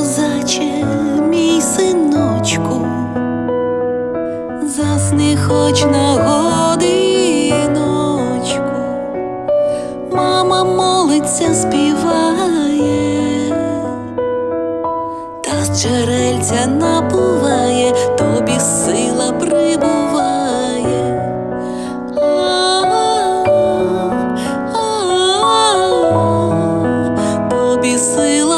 козаче, мій синочку, засни хоч на годиночку, мама молиться, співає, та з джерельця напуває, тобі сила прибуває. Тобі сила.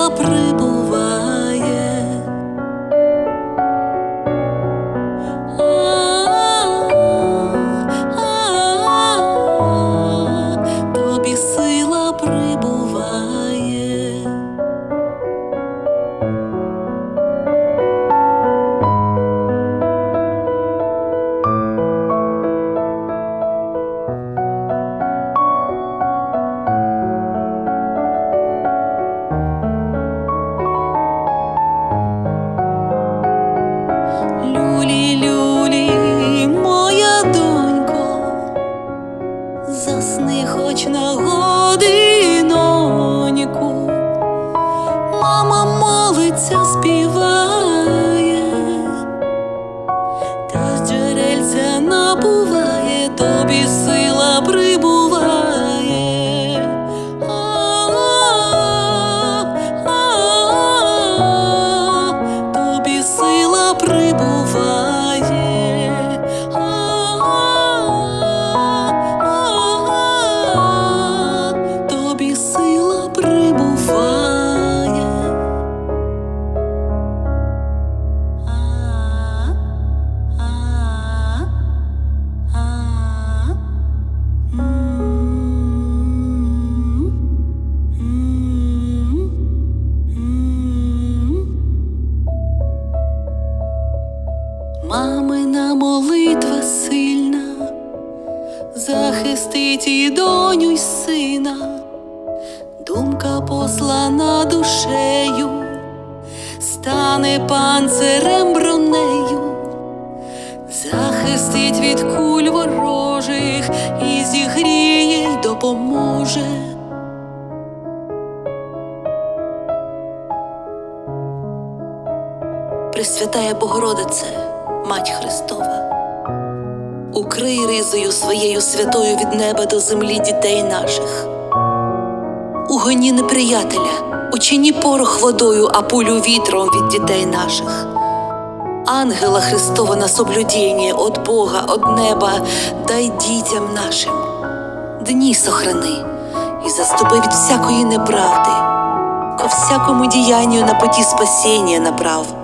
Захистить і доню й сина, думка послана душею, стане панцирем бронею, захистить від куль ворожих і зігріє й допоможе. Пресвятая Богородице, Мать Христова, укрий ризою своєю святою від неба до землі дітей наших. Угоні неприятеля, учині порох водою, а пулю вітром від дітей наших. Ангела Христова на соблюдіння от Бога, от неба, дай дітям нашим. Дні сохрани і заступи від всякої неправди, ко всякому діянню на поті спасіння направ.